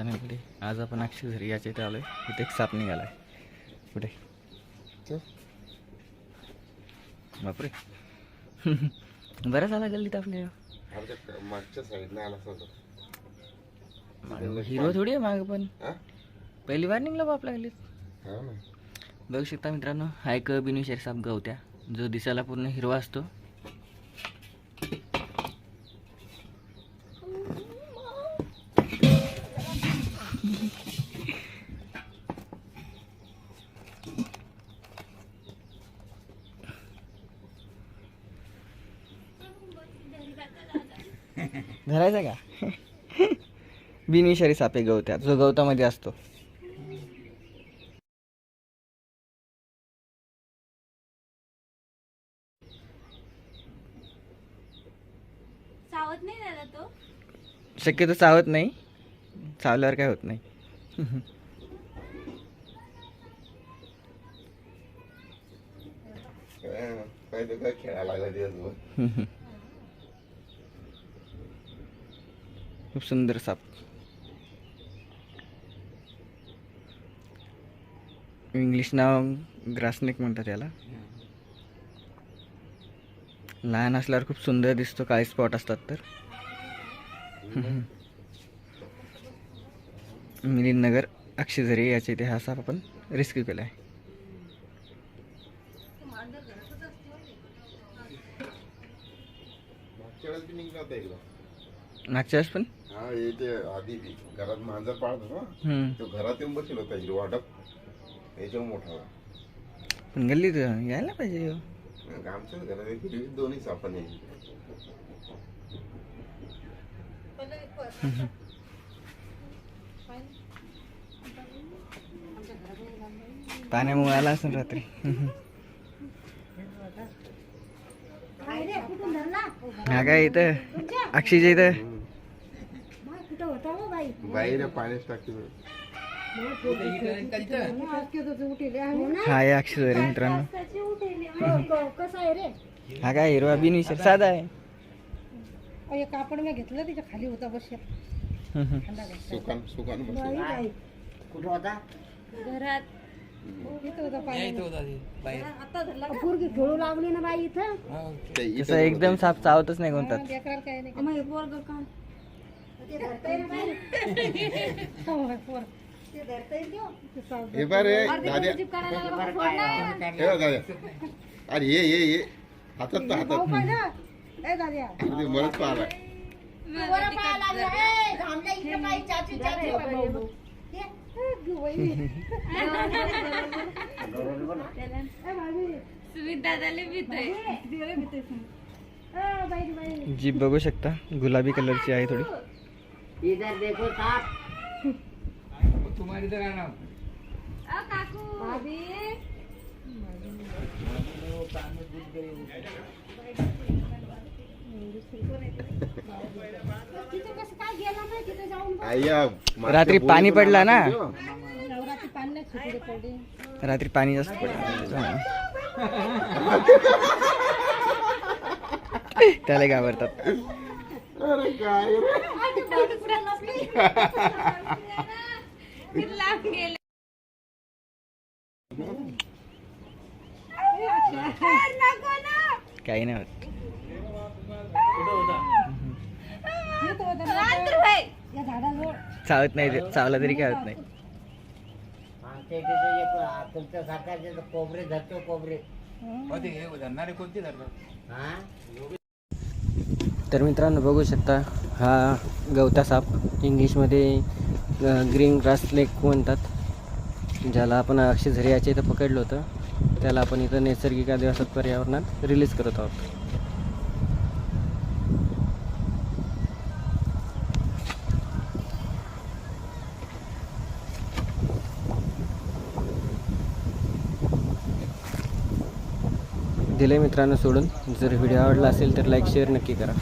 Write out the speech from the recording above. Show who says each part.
Speaker 1: चॅनलमध्ये आज आपण अक्षय झरी याच्या इथे आलो आहे इथे एक साप निघाला आहे कुठे बापरे. बरं झाला गल्लीत आपल्या
Speaker 2: आमच्या मागच्या साईडला आला होता
Speaker 1: हिरो थोडी आहे मागं पण? पहिली बार निघला बा आपल्या गल्लीत
Speaker 2: हा ना.
Speaker 1: बघू शकता मित्रांनो हा एक बिनुशेर साप गवत्या. जो दिसायला पूर्ण हिरवा असतो. धरायचा का? बिनविषारी साप आहे गवत्या जो गवतामध्ये असतो. शक्यतो चावत नाही. चावल्यावर काय होत नाही.
Speaker 2: हा, खेळायला लागला दिवसभर?
Speaker 1: खूप सुंदर साप. इंग्लिश नाव ग्रासनेक म्हणतात त्याला लहान असल्यावर खूप सुंदर दिसतो काळे स्पॉट असतात तर. मिलिंदनगर अक्षिझरी याच्या इथे हा साप आपण रेस्क्यू केला आहे
Speaker 2: मागच्या वेळेस
Speaker 1: पण?
Speaker 2: हा येते आधी घरात मांजर पाळतो ना
Speaker 1: हम्म.
Speaker 2: तो घरात येऊन बसेल होता हिरवा वाटप. याच्यावर मोठा होता.
Speaker 1: पण गल्लीत यायला पाहिजे ह्यो.
Speaker 2: आमच्याच घरात एक हिरवी दोन्ही सापण आहे.
Speaker 1: पाण्यामुळे आला असेल रात्री. हा काय इथं अक्षयच्या इथं.
Speaker 2: बाहेर पाण्याच टाकते
Speaker 1: हा आहे अक्षयझरी मित्रांनो.
Speaker 3: त्याची उठेली
Speaker 4: कसं आहे रे?
Speaker 1: हा काय हिरवा बिनविषार साधा आहे.
Speaker 4: कापड मी घेतलं त्याच्याखाली होता बस
Speaker 2: सुकान सुकान बसेल.
Speaker 3: घरात.
Speaker 4: इथं होता पाणी
Speaker 3: आता धरला
Speaker 4: पोरगी खेळू लागली ना बाई इथं.
Speaker 1: तसं एकदम साप चावतच नाही कोणतात.
Speaker 4: लेकराला काय नाही.
Speaker 3: मग हे पोरग काय
Speaker 4: हो, हो.
Speaker 2: हे रे दाद्या. हे बघ दाद्या. अरे ये ये ये. हातात तर हातात. ते मरत पाहिला.
Speaker 1: जीप बघू शकता. गुलाबी कलरची आहे थोडी.
Speaker 4: नाही तिथं जाऊन बघ.
Speaker 2: आय्या मागच्या
Speaker 1: रात्री पाणी पडलं ना?
Speaker 4: पडले
Speaker 1: रात्री पाणी जास्त पडलं त्याला घाबरतात
Speaker 2: अरे काय? रे?
Speaker 1: काही नाही होत चावत नाही ते. चावला तरी काय होत नाही.
Speaker 5: तुमच्या सरकारचे कोबरे धरतो कोबरे. हा?
Speaker 1: तर मित्रांनो बघू शकता हा गवता साप. इंग्लिशमध्ये ग्रीन ग्रास लेक म्हणतात. ज्याला आपण अक्षय झरी याच्या इथं पकडलं होतं. त्याला आपण इथं नैसर्गिक आदिवासात पर्यावरणात रिलीज करत आहोत. दिले मित्रांनो सोडून. जर व्हिडिओ आवडला असेल तर लाईक शेअर नक्की करा.